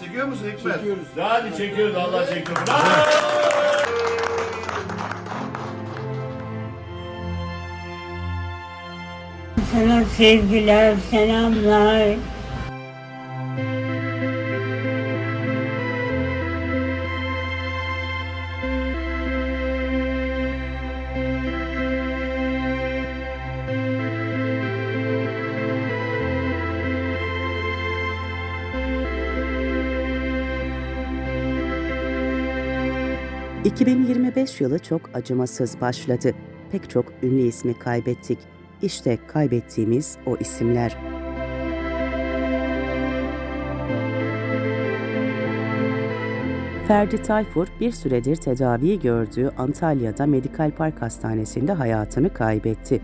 Çekiyor musun Hikmet? Çekiyoruz. Hadi çekiyoruz Allah çekiyor. Bravo! Sana sevgiler, selamlar. ...2025 yılı çok acımasız başladı. Pek çok ünlü ismi kaybettik. İşte kaybettiğimiz o isimler. Ferdi Tayfur bir süredir tedavi gördüğü Antalya'da Medikal Park Hastanesi'nde hayatını kaybetti.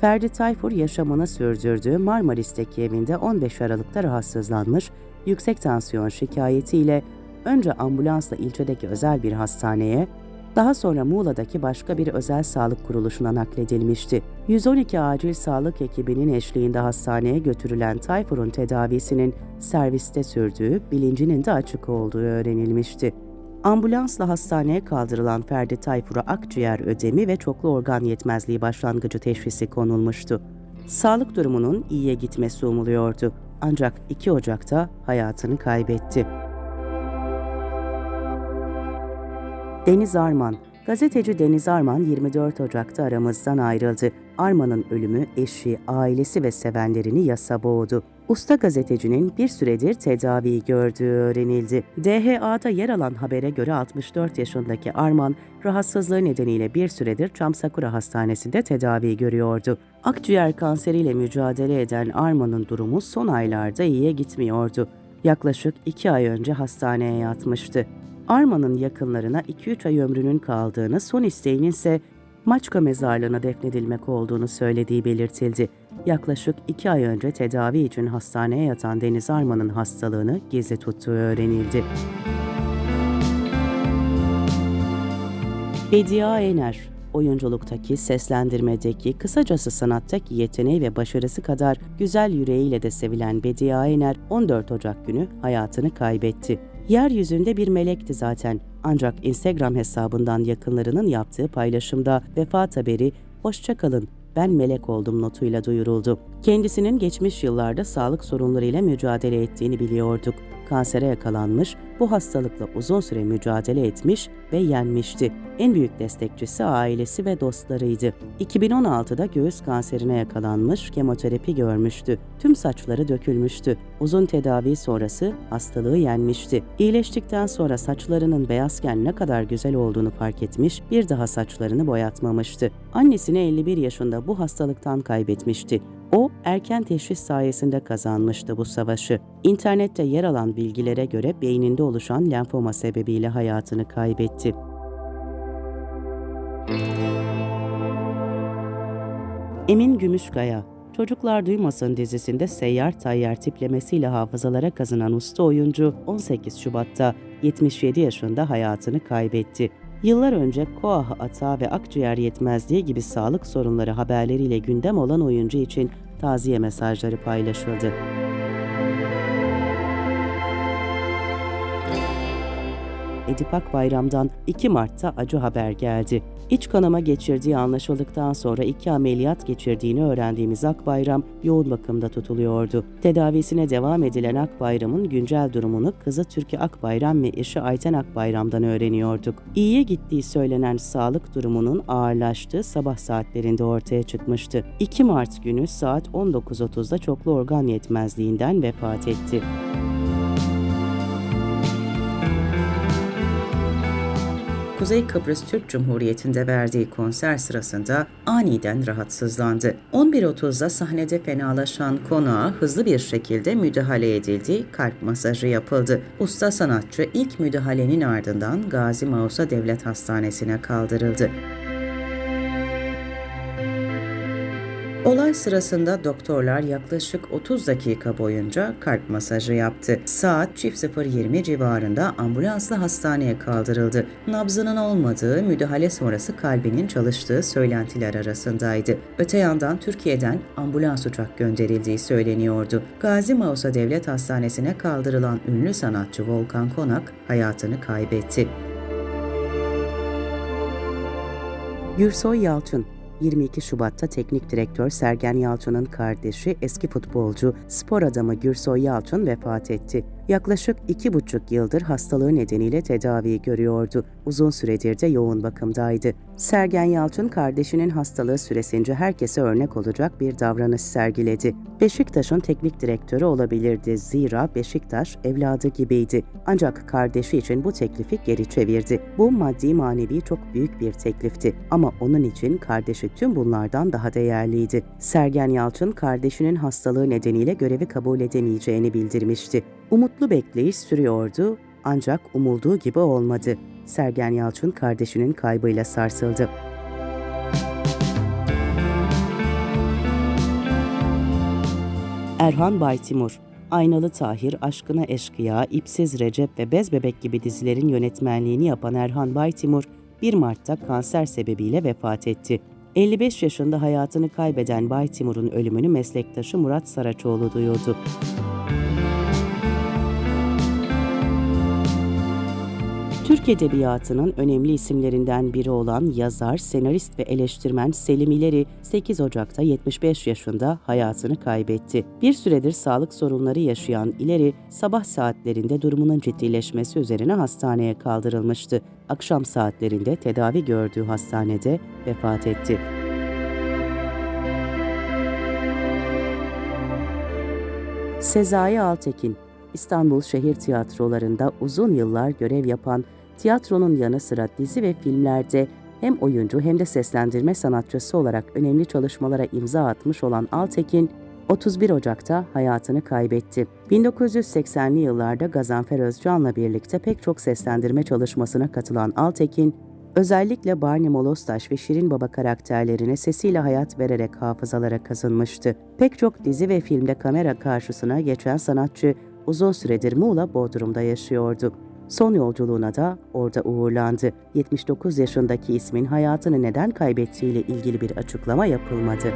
Ferdi Tayfur yaşamını sürdürdüğü Marmaris'teki evinde 15 Aralık'ta rahatsızlanmış, yüksek tansiyon şikayetiyle önce ambulansla ilçedeki özel bir hastaneye, daha sonra Muğla'daki başka bir özel sağlık kuruluşuna nakledilmişti. 112 acil sağlık ekibinin eşliğinde hastaneye götürülen Tayfur'un tedavisinin serviste sürdüğü, bilincinin de açık olduğu öğrenilmişti. Ambulansla hastaneye kaldırılan Ferdi Tayfur'a akciğer ödemi ve çoklu organ yetmezliği başlangıcı teşhisi konulmuştu. Sağlık durumunun iyiye gitmesi umuluyordu. Ancak 2 Ocak'ta hayatını kaybetti. Deniz Arman Gazeteci Deniz Arman 24 Ocak'ta aramızdan ayrıldı. Arman'ın ölümü eşi, ailesi ve sevenlerini yasa boğdu. Usta gazetecinin bir süredir tedavi gördüğü öğrenildi. DHA'da yer alan habere göre 64 yaşındaki Arman, rahatsızlığı nedeniyle bir süredir Çamsakura Hastanesi'nde tedavi görüyordu. Akciğer kanseriyle mücadele eden Arman'ın durumu son aylarda iyiye gitmiyordu. Yaklaşık iki ay önce hastaneye yatmıştı. Arman'ın yakınlarına 2-3 ay ömrünün kaldığını, son isteğinin ise Maçka mezarlığına defnedilmek olduğunu söylediği belirtildi. Yaklaşık 2 ay önce tedavi için hastaneye yatan Deniz Arman'ın hastalığını gizli tuttuğu öğrenildi. Bedia Ener, oyunculuktaki, seslendirmedeki, kısacası sanattaki yeteneği ve başarısı kadar güzel yüreğiyle de sevilen Bedia Ener 14 Ocak günü hayatını kaybetti. Yeryüzünde bir melekti zaten. Ancak Instagram hesabından yakınlarının yaptığı paylaşımda vefat haberi "Hoşçakalın, ben melek oldum" notuyla duyuruldu. Kendisinin geçmiş yıllarda sağlık sorunlarıyla mücadele ettiğini biliyorduk. Kansere yakalanmış, bu hastalıkla uzun süre mücadele etmiş ve yenmişti. En büyük destekçisi ailesi ve dostlarıydı. 2016'da göğüs kanserine yakalanmış, kemoterapi görmüştü. Tüm saçları dökülmüştü. Uzun tedavi sonrası hastalığı yenmişti. İyileştikten sonra saçlarının beyazken ne kadar güzel olduğunu fark etmiş, bir daha saçlarını boyatmamıştı. Annesini 51 yaşında bu hastalıktan kaybetmişti. O erken teşhis sayesinde kazanmıştı bu savaşı. İnternette yer alan bilgilere göre beyninde oluşan lenfoma sebebiyle hayatını kaybetti. Emin Gümüşkaya Çocuklar Duymasın dizisinde seyyar tayyar tiplemesiyle hafızalara kazınan usta oyuncu 18 Şubat'ta 77 yaşında hayatını kaybetti. Yıllar önce koah atağı ve akciğer yetmezliği gibi sağlık sorunları haberleriyle gündem olan oyuncu için taziye mesajları paylaşıldı. Edip Akbayram'dan 2 Mart'ta acı haber geldi. İç kanama geçirdiği anlaşıldıktan sonra iki ameliyat geçirdiğini öğrendiğimiz Akbayram yoğun bakımda tutuluyordu. Tedavisine devam edilen Akbayram'ın güncel durumunu kızı Türkiye Akbayram ve eşi Ayten Akbayram'dan öğreniyorduk. İyiye gittiği söylenen sağlık durumunun ağırlaştığı sabah saatlerinde ortaya çıkmıştı. 2 Mart günü saat 19.30'da çoklu organ yetmezliğinden vefat etti. Kuzey Kıbrıs Türk Cumhuriyeti'nde verdiği konser sırasında aniden rahatsızlandı. 11.30'da sahnede fenalaşan konağa hızlı bir şekilde müdahale edildi, kalp masajı yapıldı. Usta sanatçı ilk müdahalenin ardından Gazi Mausa Devlet Hastanesi'ne kaldırıldı. Olay sırasında doktorlar yaklaşık 30 dakika boyunca kalp masajı yaptı. Saat çift 0.20 civarında ambulansla hastaneye kaldırıldı. Nabzının olmadığı, müdahale sonrası kalbinin çalıştığı söylentiler arasındaydı. Öte yandan Türkiye'den ambulans uçak gönderildiği söyleniyordu. Gazi Mausa Devlet Hastanesi'ne kaldırılan ünlü sanatçı Volkan Konak hayatını kaybetti. Gürsoy Yalçın 22 Şubat'ta teknik direktör Sergen Yalçın'ın kardeşi eski futbolcu, spor adamı Gürsoy Yalçın vefat etti. Yaklaşık iki buçuk yıldır hastalığı nedeniyle tedavi görüyordu. Uzun süredir de yoğun bakımdaydı. Sergen Yalçın kardeşinin hastalığı süresince herkese örnek olacak bir davranış sergiledi. Beşiktaş'ın teknik direktörü olabilirdi zira Beşiktaş evladı gibiydi. Ancak kardeşi için bu teklifi geri çevirdi. Bu maddi manevi çok büyük bir teklifti ama onun için kardeşi tüm bunlardan daha değerliydi. Sergen Yalçın kardeşinin hastalığı nedeniyle görevi kabul edemeyeceğini bildirmişti. Umutlu bekleyiş sürüyordu ancak umulduğu gibi olmadı. Sergen Yalçın kardeşinin kaybıyla sarsıldı. Erhan Baytimur Aynalı Tahir, Aşkına Eşkıya, İpsiz Recep ve Bez Bebek gibi dizilerin yönetmenliğini yapan Erhan Baytimur, 1 Mart'ta kanser sebebiyle vefat etti. 55 yaşında hayatını kaybeden Baytimur'un ölümünü meslektaşı Murat Saraçoğlu duyurdu. Türk Edebiyatı'nın önemli isimlerinden biri olan yazar, senarist ve eleştirmen Selim İleri 8 Ocak'ta 75 yaşında hayatını kaybetti. Bir süredir sağlık sorunları yaşayan İleri sabah saatlerinde durumunun ciddileşmesi üzerine hastaneye kaldırılmıştı. Akşam saatlerinde tedavi gördüğü hastanede vefat etti. Sezai Altekin İstanbul şehir tiyatrolarında uzun yıllar görev yapan, tiyatronun yanı sıra dizi ve filmlerde hem oyuncu hem de seslendirme sanatçısı olarak önemli çalışmalara imza atmış olan Altekin, 31 Ocak'ta hayatını kaybetti. 1980'li yıllarda Gazanfer Özcan'la birlikte pek çok seslendirme çalışmasına katılan Altekin, özellikle Barney Molostaş ve Şirin Baba karakterlerine sesiyle hayat vererek hafızalara kazınmıştı. Pek çok dizi ve filmde kamera karşısına geçen sanatçı uzun süredir Muğla Bodrum'da yaşıyordu. Son yolculuğuna da orada uğurlandı. 79 yaşındaki ismin hayatını neden kaybettiğiyle ilgili bir açıklama yapılmadı.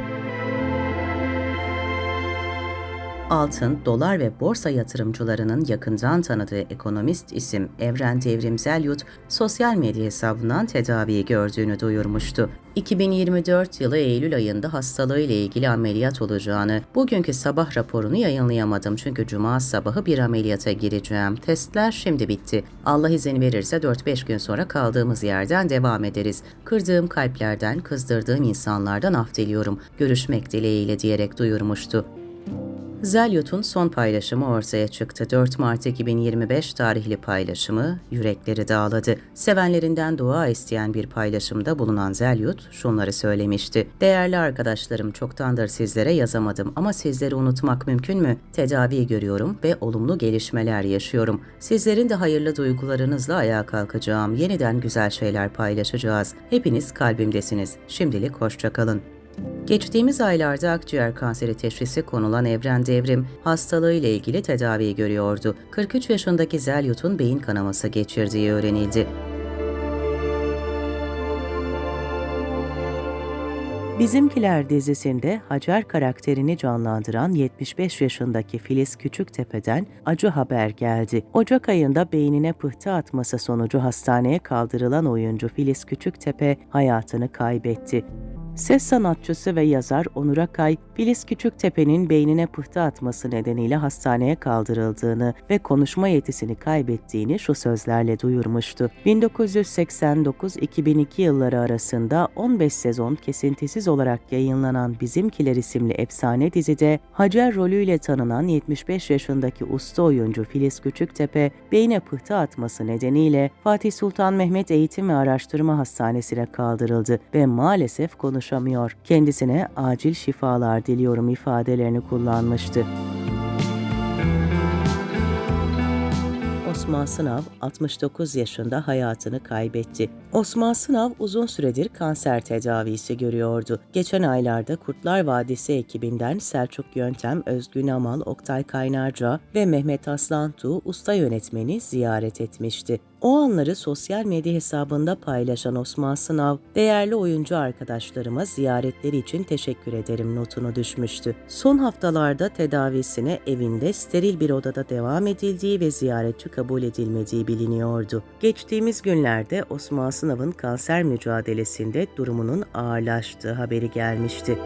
Altın, dolar ve borsa yatırımcılarının yakından tanıdığı ekonomist isim Evren Devrim Zelyut, sosyal medya hesabından tedavi gördüğünü duyurmuştu. 2024 yılı Eylül ayında hastalığıyla ilgili ameliyat olacağını, bugünkü sabah raporunu yayınlayamadım çünkü cuma sabahı bir ameliyata gireceğim. Testler şimdi bitti. Allah izin verirse 4-5 gün sonra kaldığımız yerden devam ederiz. Kırdığım kalplerden, kızdırdığım insanlardan af diliyorum. Görüşmek dileğiyle diyerek duyurmuştu. Zelyot'un son paylaşımı ortaya çıktı. 4 Mart 2025 tarihli paylaşımı yürekleri dağladı. Sevenlerinden dua isteyen bir paylaşımda bulunan Zelyot şunları söylemişti. Değerli arkadaşlarım çoktandır sizlere yazamadım ama sizleri unutmak mümkün mü? Tedavi görüyorum ve olumlu gelişmeler yaşıyorum. Sizlerin de hayırlı duygularınızla ayağa kalkacağım. Yeniden güzel şeyler paylaşacağız. Hepiniz kalbimdesiniz. Şimdilik hoşçakalın. Geçtiğimiz aylarda akciğer kanseri teşhisi konulan Evren Devrim hastalığı ile ilgili tedavi görüyordu. 43 yaşındaki Zelyut'un beyin kanaması geçirdiği öğrenildi. Bizimkiler dizisinde Hacer karakterini canlandıran 75 yaşındaki Filiz Küçüktepe'den acı haber geldi. Ocak ayında beynine pıhtı atması sonucu hastaneye kaldırılan oyuncu Filiz Küçüktepe hayatını kaybetti. Ses sanatçısı ve yazar Onur Akay, Filiz Küçüktepe'nin beynine pıhtı atması nedeniyle hastaneye kaldırıldığını ve konuşma yetisini kaybettiğini şu sözlerle duyurmuştu. 1989-2002 yılları arasında 15 sezon kesintisiz olarak yayınlanan Bizimkiler isimli efsane dizide Hacer rolüyle tanınan 75 yaşındaki usta oyuncu Filiz Küçüktepe, beyne pıhtı atması nedeniyle Fatih Sultan Mehmet Eğitim ve Araştırma Hastanesi'ne kaldırıldı ve maalesef konuşamıyor. Kendisine acil şifalar diliyorum ifadelerini kullanmıştı. Osman Sınav 69 yaşında hayatını kaybetti. Osman Sınav uzun süredir kanser tedavisi görüyordu. Geçen aylarda Kurtlar Vadisi ekibinden Selçuk Yöntem, Özgün Amal, Oktay Kaynarca ve Mehmet Aslantuğ usta yönetmeni ziyaret etmişti. O anları sosyal medya hesabında paylaşan Osman Sınav, değerli oyuncu arkadaşlarıma ziyaretleri için teşekkür ederim notunu düşmüştü. Son haftalarda tedavisine evinde steril bir odada devam edildiği ve ziyaretçi kabul edilmediği biliniyordu. Geçtiğimiz günlerde Osman Sınav'ın kanser mücadelesinde durumunun ağırlaştığı haberi gelmişti.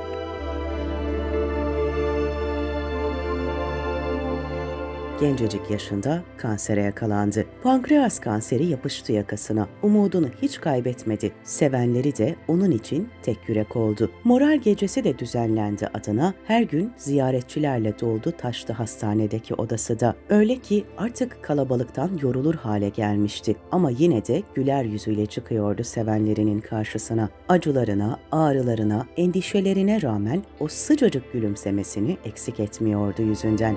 Gencecik yaşında kansere yakalandı. Pankreas kanseri yapıştı yakasına. Umudunu hiç kaybetmedi. Sevenleri de onun için tek yürek oldu. Moral gecesi de düzenlendi adına. Her gün ziyaretçilerle doldu taştı hastanedeki odası da. Öyle ki artık kalabalıktan yorulur hale gelmişti. Ama yine de güler yüzüyle çıkıyordu sevenlerinin karşısına. Acılarına, ağrılarına, endişelerine rağmen o sıcacık gülümsemesini eksik etmiyordu yüzünden.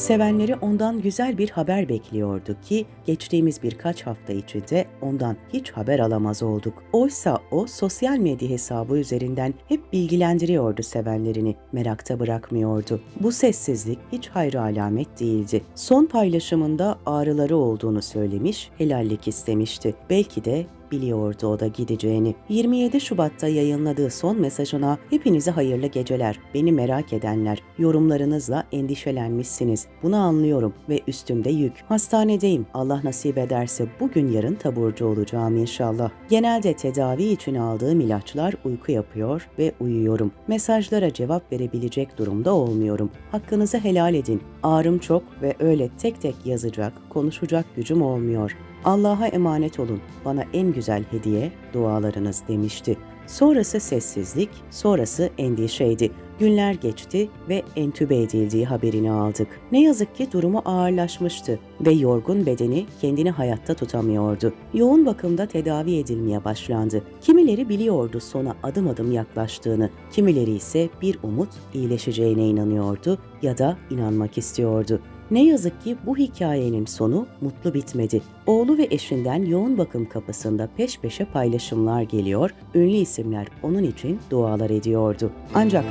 Sevenleri ondan güzel bir haber bekliyordu ki geçtiğimiz birkaç hafta içinde ondan hiç haber alamaz olduk. Oysa o sosyal medya hesabı üzerinden hep bilgilendiriyordu sevenlerini, merakta bırakmıyordu. Bu sessizlik hiç hayra alamet değildi. Son paylaşımında ağrıları olduğunu söylemiş, helallik istemişti. Belki de biliyordu o da gideceğini. 27 Şubat'ta yayınladığı son mesajına hepinize hayırlı geceler, beni merak edenler, yorumlarınızla endişelenmişsiniz. Bunu anlıyorum ve üstümde yük. Hastanedeyim. Allah nasip ederse bugün yarın taburcu olacağım inşallah. Genelde tedavi için aldığım ilaçlar uyku yapıyor ve uyuyorum. Mesajlara cevap verebilecek durumda olmuyorum. Hakkınızı helal edin. Ağrım çok ve öyle tek tek yazacak, konuşacak gücüm olmuyor. Allah'a emanet olun. Bana en güzel hediye dualarınız demişti. Sonrası sessizlik, sonrası endişeydi. Günler geçti ve entübe edildiği haberini aldık. Ne yazık ki durumu ağırlaşmıştı ve yorgun bedeni kendini hayatta tutamıyordu. Yoğun bakımda tedavi edilmeye başlandı. Kimileri biliyordu sona adım adım yaklaştığını, kimileri ise bir umut iyileşeceğine inanıyordu ya da inanmak istiyordu. Ne yazık ki bu hikayenin sonu mutlu bitmedi. Oğlu ve eşinden yoğun bakım kapısında peş peşe paylaşımlar geliyor, ünlü isimler onun için dualar ediyordu. Ancak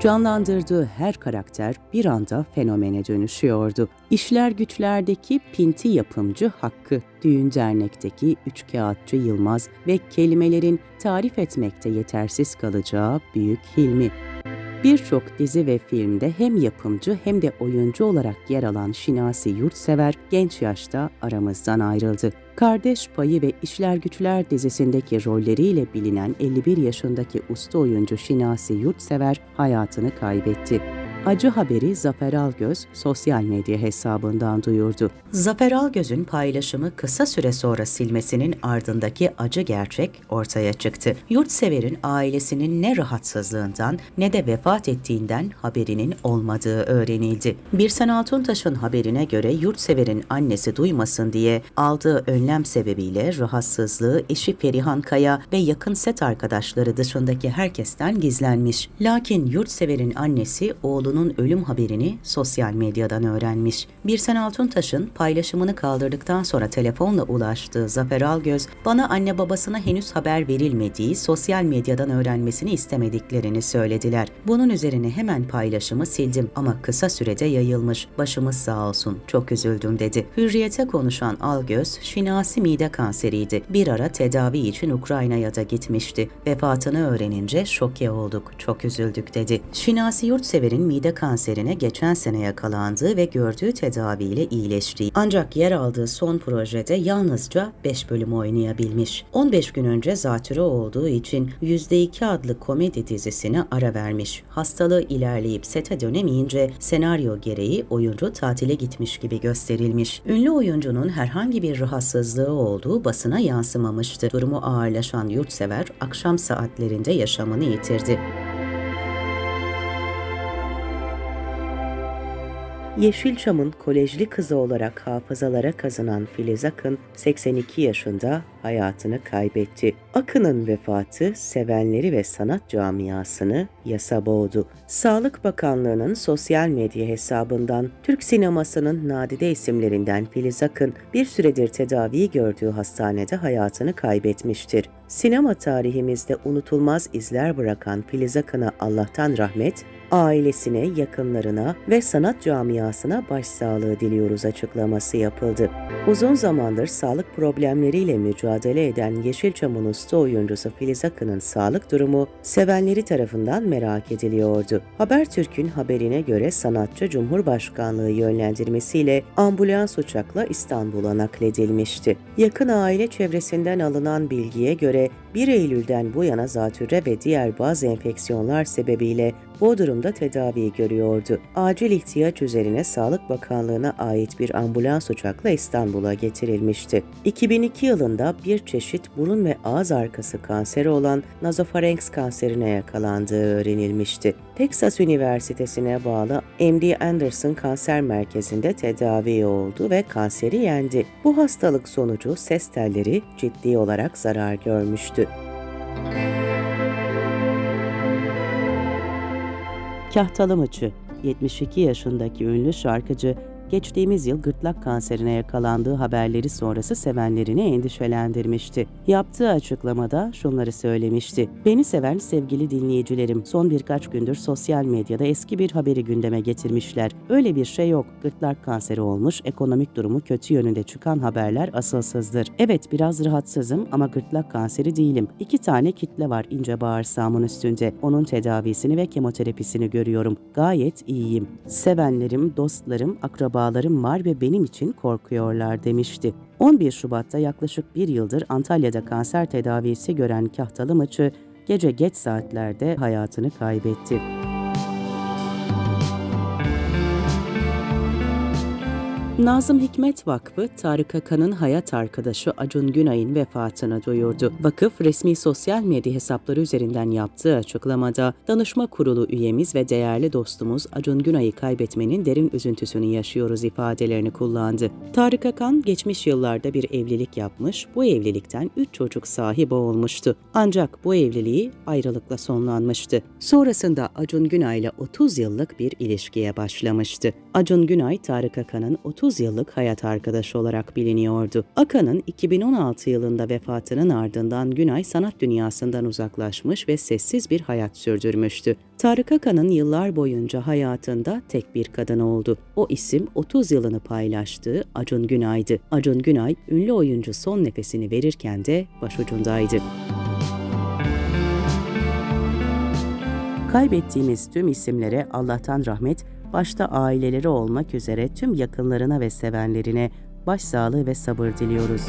Canlandırdığı her karakter bir anda fenomene dönüşüyordu. İşler güçlerdeki Pinti yapımcı Hakkı, Düğün Dernek'teki üçkağıtçı Yılmaz ve kelimelerin tarif etmekte yetersiz kalacağı Büyük Hilmi. Birçok dizi ve filmde hem yapımcı hem de oyuncu olarak yer alan Şinasi Yurtsever genç yaşta aramızdan ayrıldı. Kardeş Payı ve İşler Güçler dizisindeki rolleriyle bilinen 51 yaşındaki usta oyuncu Şinasi Yurtsever hayatını kaybetti. Acı haberi Zafer Algöz sosyal medya hesabından duyurdu. Zafer Algöz'ün paylaşımı kısa süre sonra silmesinin ardındaki acı gerçek ortaya çıktı. Yurtsever'in ailesinin ne rahatsızlığından ne de vefat ettiğinden haberinin olmadığı öğrenildi. Birsen Altuntaş'ın haberine göre Yurtsever'in annesi duymasın diye aldığı önlem sebebiyle rahatsızlığı eşi Ferihan Kaya ve yakın set arkadaşları dışındaki herkesten gizlenmiş. Lakin Yurtsever'in annesi oğlunun ölüm haberini sosyal medyadan öğrenmiş. Birsen Altuntaş'ın paylaşımını kaldırdıktan sonra telefonla ulaştığı Zafer Algöz, bana anne babasına henüz haber verilmediği sosyal medyadan öğrenmesini istemediklerini söylediler. Bunun üzerine hemen paylaşımı sildim ama kısa sürede yayılmış. Başımız sağ olsun, çok üzüldüm dedi. Hürriyete konuşan Algöz, şinasi mide kanseriydi. Bir ara tedavi için Ukrayna'ya da gitmişti. Vefatını öğrenince şoke olduk, çok üzüldük dedi. Şinasi Yurtsever'in mide kanserine geçen sene yakalandığı ve gördüğü tedaviyle iyileştiği. Ancak yer aldığı son projede yalnızca 5 bölüm oynayabilmiş. 15 gün önce zatürre olduğu için %2 adlı komedi dizisine ara vermiş. Hastalığı ilerleyip sete dönemeyince senaryo gereği oyuncu tatile gitmiş gibi gösterilmiş. Ünlü oyuncunun herhangi bir rahatsızlığı olduğu basına yansımamıştı. Durumu ağırlaşan yurtsever akşam saatlerinde yaşamını yitirdi. Yeşilçam'ın kolejli kızı olarak hafızalara kazınan Filiz Akın 82 yaşında hayatını kaybetti. Akın'ın vefatı sevenleri ve sanat camiasını yasa boğdu. Sağlık Bakanlığı'nın sosyal medya hesabından Türk sinemasının nadide isimlerinden Filiz Akın bir süredir tedavi gördüğü hastanede hayatını kaybetmiştir. Sinema tarihimizde unutulmaz izler bırakan Filiz Akın'a Allah'tan rahmet, ailesine, yakınlarına ve sanat camiasına başsağlığı diliyoruz açıklaması yapıldı. Uzun zamandır sağlık problemleriyle mücadele eden Yeşilçam'ın usta oyuncusu Filiz Akın'ın sağlık durumu sevenleri tarafından merak ediliyordu. Habertürk'ün haberine göre sanatçı Cumhurbaşkanlığı yönlendirmesiyle ambulans uçakla İstanbul'a nakledilmişti. Yakın aile çevresinden alınan bilgiye göre 1 Eylül'den bu yana zatürre ve diğer bazı enfeksiyonlar sebebiyle Bodrum'da tedavi görüyordu. Acil ihtiyaç üzerine Sağlık Bakanlığı'na ait bir ambulans uçakla İstanbul'a getirilmişti. 2002 yılında bir çeşit burun ve ağız arkası kanseri olan nazofarenks kanserine yakalandığı öğrenilmişti. Texas Üniversitesi'ne bağlı MD Anderson Kanser Merkezi'nde tedavi oldu ve kanseri yendi. Bu hastalık sonucu ses telleri ciddi olarak zarar görmüştü. Kahtalı Mıçı 72 yaşındaki ünlü şarkıcı geçtiğimiz yıl gırtlak kanserine yakalandığı haberleri sonrası sevenlerini endişelendirmişti. Yaptığı açıklamada şunları söylemişti. Beni seven sevgili dinleyicilerim son birkaç gündür sosyal medyada eski bir haberi gündeme getirmişler. Öyle bir şey yok. Gırtlak kanseri olmuş, ekonomik durumu kötü yönünde çıkan haberler asılsızdır. Evet biraz rahatsızım ama gırtlak kanseri değilim. İki tane kitle var ince bağırsağımın üstünde. Onun tedavisini ve kemoterapisini görüyorum. Gayet iyiyim. Sevenlerim, dostlarım, akrabalarım var ve benim için korkuyorlar demişti. 11 Şubat'ta yaklaşık bir yıldır Antalya'da kanser tedavisi gören Kahtalı Maçı gece geç saatlerde hayatını kaybetti. Nazım Hikmet Vakfı, Tarık Akan'ın hayat arkadaşı Acun Günay'ın vefatını duyurdu. Vakıf, resmi sosyal medya hesapları üzerinden yaptığı açıklamada, danışma kurulu üyemiz ve değerli dostumuz Acun Günay'ı kaybetmenin derin üzüntüsünü yaşıyoruz ifadelerini kullandı. Tarık Akan, geçmiş yıllarda bir evlilik yapmış, bu evlilikten 3 çocuk sahibi olmuştu. Ancak bu evliliği ayrılıkla sonlanmıştı. Sonrasında Acun Günay'la 30 yıllık bir ilişkiye başlamıştı. Acun Günay, Tarık Akan'ın 30 yıllık hayat arkadaşı olarak biliniyordu. Akan'ın 2016 yılında vefatının ardından Günay sanat dünyasından uzaklaşmış ve sessiz bir hayat sürdürmüştü. Tarık Akan'ın yıllar boyunca hayatında tek bir kadın oldu. O isim 30 yılını paylaştığı Acun Günay'dı. Acun Günay, ünlü oyuncu son nefesini verirken de başucundaydı. Kaybettiğimiz tüm isimlere Allah'tan rahmet, başta aileleri olmak üzere tüm yakınlarına ve sevenlerine başsağlığı ve sabır diliyoruz.